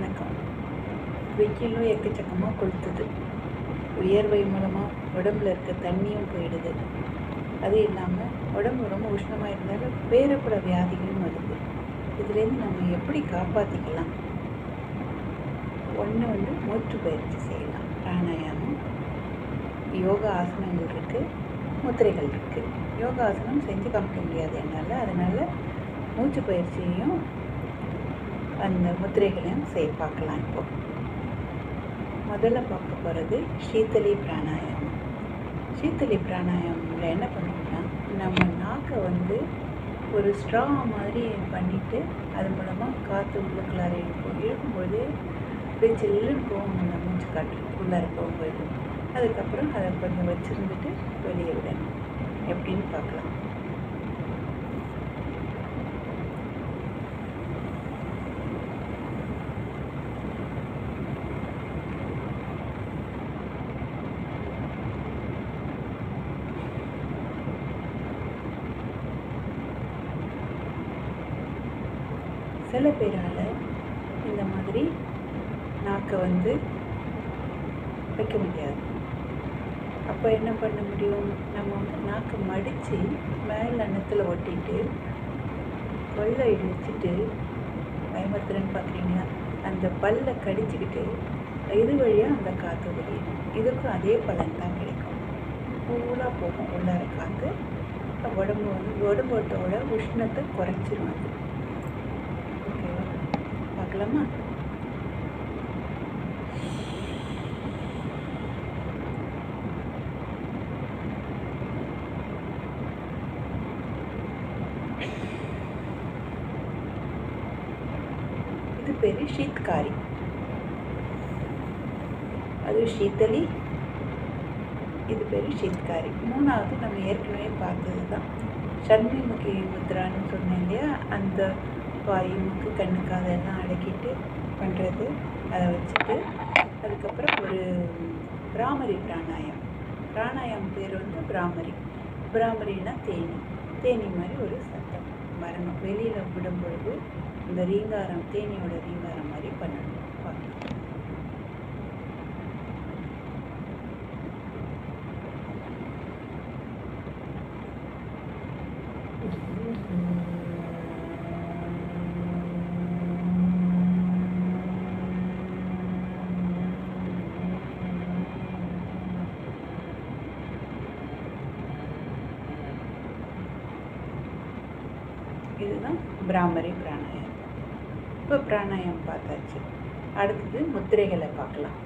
வணக்கம். வெயிலும் எக்கச்சக்கமாக கொளுத்துது. உயர்வை மூலமாக உடம்புல இருக்க தண்ணியும் போயிடுது. அது இல்லாமல் உடம்பு ரொம்ப உஷ்ணமாக இருந்தாலும் வேறு பல வியாதிகளும் வருது. இதுலேருந்து நம்ம எப்படி காப்பாற்றிக்கலாம் ஒன்று வந்து மூச்சு பயிற்சி செய்யலாம். பிராணாயாமம் யோகா ஆசனங்கள் இருக்குது முத்திரைகள் இருக்குது யோகா ஆசனம் செஞ்சு காமிக்க முடியாது என்னால். அதனால் மூச்சு பயிற்சியையும் அந்த முத்திரைகளையும் செய் பார்க்கலாம் இப்போ. முதல்ல பார்க்க போகிறது சீத்தலி பிராணாயாமம். சீத்தலி பிராணாயாமில் என்ன பண்ணணும்னா நம்ம நாக்கை வந்து ஒரு ஸ்ட்ரா மாதிரி பண்ணிவிட்டு அது மூலமாக காற்று உள்ளுக்குள்ளார இழுப்போம் இழுக்கும்போது அப்படியே சில்லுன்னு போகும். அந்த மூச்சு காற்று உள்ளார போகும்போது. அதுக்கப்புறம் அதை கொஞ்சம் வச்சுருந்துட்டு வெளியே விடணும். எப்படின்னு பார்க்கலாம். சில பேரால் இந்த மாதிரி நாக்கை வந்து வைக்க முடியாது. அப்போ என்ன பண்ண முடியும்? நம்ம வந்து நாக்கை மடித்து மேல் அன்னத்தில் ஒட்டிட்டு கொள்ளை இடிச்சிட்டு பயமத்துறன்னு பார்க்குறீங்களா அந்த பல்லை கடிச்சிக்கிட்டு இது வழியாக அந்த காற்று வெளியிடும் இதுக்கும் அதே பலன் தான் கிடைக்கும். ஃபுல்லாக போகும். உள்ளார காற்று உடம்பு வந்து உடம்போட்டோட உஷ்ணத்தை குறைச்சிரும் அது. பார்க்கலாமா இது பேர் ஷீத்காரி அது ஷீத்தலி இது பேர் ஷீத்காரி மூணாவது நம்ம ஏற்கனவே பார்த்தது தான் சண்முகி முத்ரான்னு சொன்னேன் இல்லையா அந்த வாய் கண்ணுக்கு அதெல்லாம் அடக்கிட்டு பண்ணுறது அதை வச்சுட்டு அதுக்கப்புறம் ஒரு பிராமரி பிராணாயம். பிராணாயம் பேர் வந்து பிராமரி. பிராமரினா தேனி. தேனி மாதிரி ஒரு சத்தம். வரணும் வெளியில் விடும் பொழுது இந்த ரீங்காரம் தேனியோட ரீங்காரம் மாதிரி பண்ணணும். பார்க்கணும் இதுதான் பிராமரி பிராணாயம். இப்போ பிராணாயம் பார்த்தாச்சு. அடுத்தது முத்திரைகளை பார்க்கலாம்.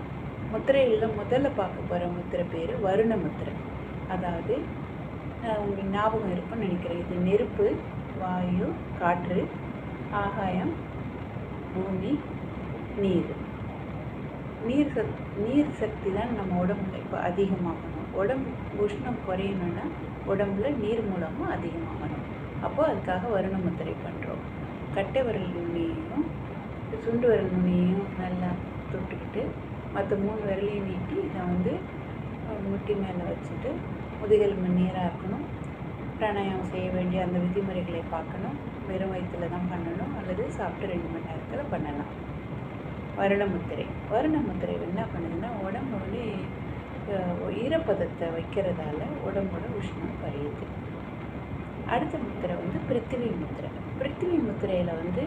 முத்திரைகளில் முதல்ல பார்க்க போகிற முத்திரை பேர் வருண முத்திரை. அதாவது உங்களுக்கு ஞாபகம் இருக்கும்னு நினைக்கிறேன். இது நெருப்பு வாயு காற்று ஆகாயம் பூமி நீர். நீர் சக் நீர் சக்தி தான் நம்ம உடம்புல இப்போ அதிகமாகணும். உடம்பு உஷ்ணம் குறையணும்னா உடம்புல நீர் மூலமும் அதிகமாகணும். அப்போ அதுக்காக வருண முத்திரை பண்ணுறோம் கட்டை விரல் நுனியையும் சுண்டு விரல் நுனியையும் நல்லா தொட்டுக்கிட்டு மற்ற மூணு விரலையும் நீட்டி இதை வந்து முட்டி மேலே வச்சுட்டு முதுகெலும்பு நேராக இருக்கணும். பிராணாயாமம் செய்ய வேண்டிய அந்த விதிமுறைகளை பார்க்கணும். வெறும் வயிற்றில் தான் பண்ணணும். அல்லது சாப்பிட்டு ரெண்டு மணி நேரத்தில் பண்ணலாம். வருண முத்திரை. வருண முத்திரை என்ன பண்ணுதுன்னா உடம்பு வந்து ஈரப்பதத்தை வைக்கிறதால உடம்போட உஷ்ணம் குறையுது. அடுத்த முத்திரை வந்து பிருத்திவி முத்திரை. பிருத்திவி முத்திரையில் வந்து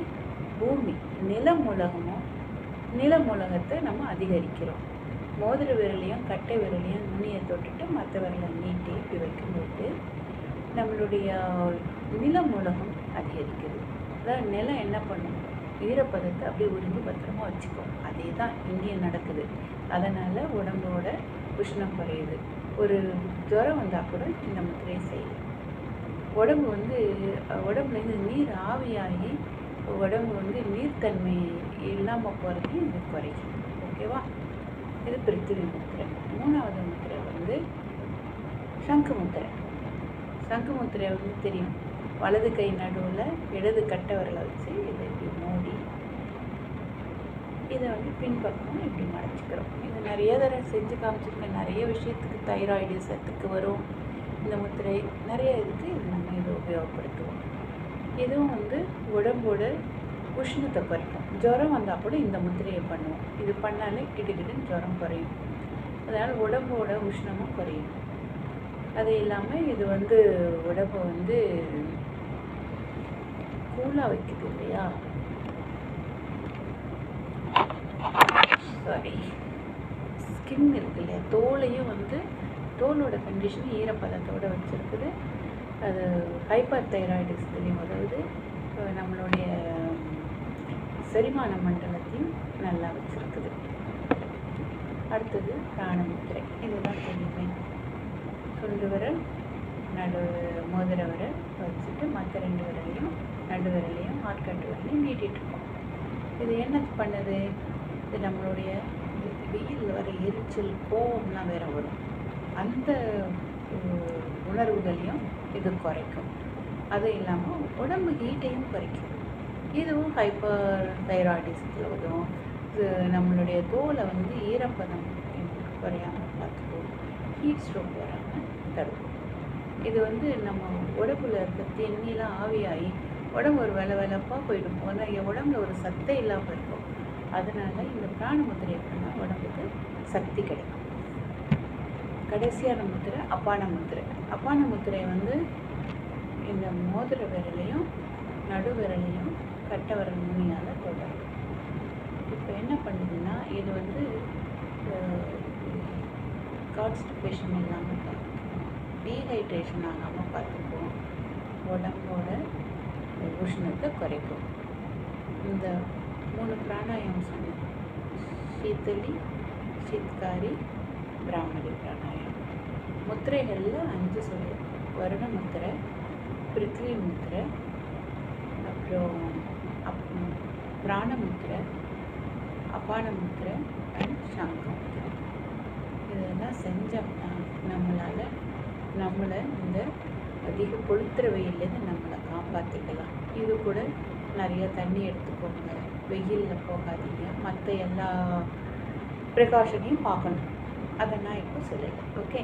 பூமி நிலம் உலகமும் நிலம் உலகத்தை நம்ம அதிகரிக்கிறோம். மோதிர விரலையும் கட்டை விரலையும் நுனியை தொட்டுட்டு மற்ற விரலை நீட்டி இப்படி வைக்கும்போது நம்மளுடைய நிலம் உலகம் அதிகரிக்குது. அதாவது நிலம் என்ன பண்ணும்? ஈரப்பதத்தை அப்படியே உறிஞ்சு பத்திரமா வச்சுக்கும். அதே தான் இங்கேயும் நடக்குது. அதனால் உடம்போட உஷ்ணம் குறையுது. ஒரு ஜுரம் வந்தால் கூட இந்த முத்திரையை செய்யலாம். உடம்பு வந்து உடம்புலேருந்து நீர் ஆவியாகி உடம்பு வந்து நீர்த்தன்மை இல்லாமல் போகிறதையும் இது குறைக்கும். ஓகேவா? இது பிருத்திவி முத்திரை. மூணாவது முத்திரை வந்து சங்கு முத்திரை. சங்கு முத்திரை வந்து தெரியும். வலது கை நடுவில் இடது கட்டை வச்சு இதை இப்படி மூடி இதை வந்து பின்பக்கம் இப்படி மறைச்சிக்கிறோம். இது நிறைய தடவை செஞ்சு காமிச்சிருக்கேன். நிறைய விஷயத்துக்கு தைராய்டு சத்துக்கு வரும். இந்த முத்திரை நிறைய இதுக்கு இது நம்ம இதை உபயோகப்படுத்துவோம். இதுவும் வந்து உடம்போட உஷ்ணத்தை குறைக்கும். ஜுரம் வந்தால் கூட இந்த முத்திரையை பண்ணுவோம். இது பண்ணாலே கிடுகிடுன்னு ஜுரம் குறையும். அதனால் உடம்போட உஷ்ணமும் குறையும். அது இல்லாமல் இது வந்து உடம்பை வந்து கூலாக வைக்குது இல்லையா? சாரி ஸ்கின் இருக்கு இல்லையா? தோலையும் வந்து தோலோட கண்டிஷன் ஈரப்பதத்தோடு வச்சுருக்குது. அது ஹைப்பர் தைராய்டிஸ் உதவுது அதாவது நம்மளுடைய செரிமான மண்டலத்தையும் நல்லா வச்சுருக்குது. அடுத்தது பிராணமுத்திரை. இதுதான் தெரியுமே. சுண்டு விரல் நடு மோதிர விரல் வச்சுட்டு மற்ற ரெண்டு விரலையும் நடு விரலையும் ஆட்கட்டு விரலையும் நீட்டிகிட்ருக்கோம் இது என்ன பண்ணுது? இது நம்மளுடைய வெயில் வர எரிச்சல் கோவம்லாம் வேற வரும். அந்த உணர்வுகளையும் இது குறைக்கும். அது இல்லாமல் உடம்பு ஹீட்டையும் குறைக்கும். இதுவும் ஹைப்பர் தைராய்டிஸில் உதவும் இது நம்மளுடைய தோலை வந்து ஈரப்பதம் குறையாமல் பார்த்துக்கும் ஹீட் ஸ்ட்ரோக் வராமல் தடுக்கும். இது வந்து நம்ம உடம்புல இருக்க தண்ணியெலாம் ஆவியாகி உடம்பு ஒரு வெலை வெலப்பாக போயிடும். போனால் என் உடம்புல ஒரு சத்தை இல்லாமல் இருக்கும். அதனால் இந்த பிராண முத்திரையை பண்ணால் உடம்புக்கு சக்தி கிடைக்கும். கடைசியான முத்திரை அப்பான முத்திரை. அப்பான முத்திரை வந்து இந்த மோதிர விரலையும் நடு விரலையும் கட்ட வர நுனியால் தொடரும். இப்போ என்ன பண்ணுதுன்னா இது வந்து கான்ஸ்டிபேஷன் இல்லாமல் பார்த்துக்கும் டீஹைட்ரேஷன் ஆகாமல் பார்த்துக்கும் உடம்போட உஷ்ணத்தை குறைக்கும். இந்த மூணு பிராணாயாமம் சொன்னேன். சீத்தளி சித்காரி பிராமணி பிராணாயம் முத்திரைகளில் அஞ்சு சொல்லு வருண முத்திரை பிருத்வி முத்திரை அப்புறம் அப் பிராண முத்திரை அபான முத்திரை அண்ட் சங்க முத்திரை. இதெல்லாம் செஞ்சோம்னா நம்மளால் நம்மளை இந்த அதிக கொளுத்துற வெயிலேருந்து நம்மளை காப்பாற்றிக்கலாம் இது கூட நிறைய தண்ணி எடுத்துக்கோங்க. வெயிலில் போகாதீங்க. மற்ற எல்லா ப்ரிகாஷனையும் பார்க்கணும். அதை நான் இப்போ சொல்லலை. ஓகே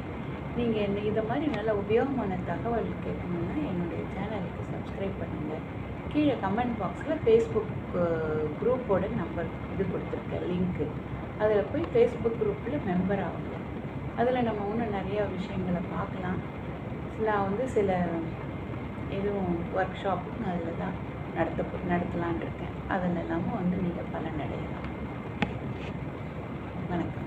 நீங்கள் என்ன இதை மாதிரி நல்ல உபயோகமான தகவல் கேட்கணுன்னா என்னுடைய சேனலுக்கு சப்ஸ்கிரைப் பண்ணுங்கள் கீழே கமெண்ட் பாக்ஸில் ஃபேஸ்புக் குரூப்போட நம்பர் இது கொடுத்துருக்கேன் லிங்க்கு அதில் போய் ஃபேஸ்புக் குரூப்பில் மெம்பர் ஆகுங்க. அதில் நம்ம இன்னும் நிறையா விஷயங்களை பார்க்கலாம். நான் வந்து சில எதுவும் ஒர்க் ஷாப்பும் அதில் தான் நடத்த நடத்தலான் இருக்கேன். அதில் எல்லாமும் வந்து நீங்கள் பலனடையலாம். வணக்கம்.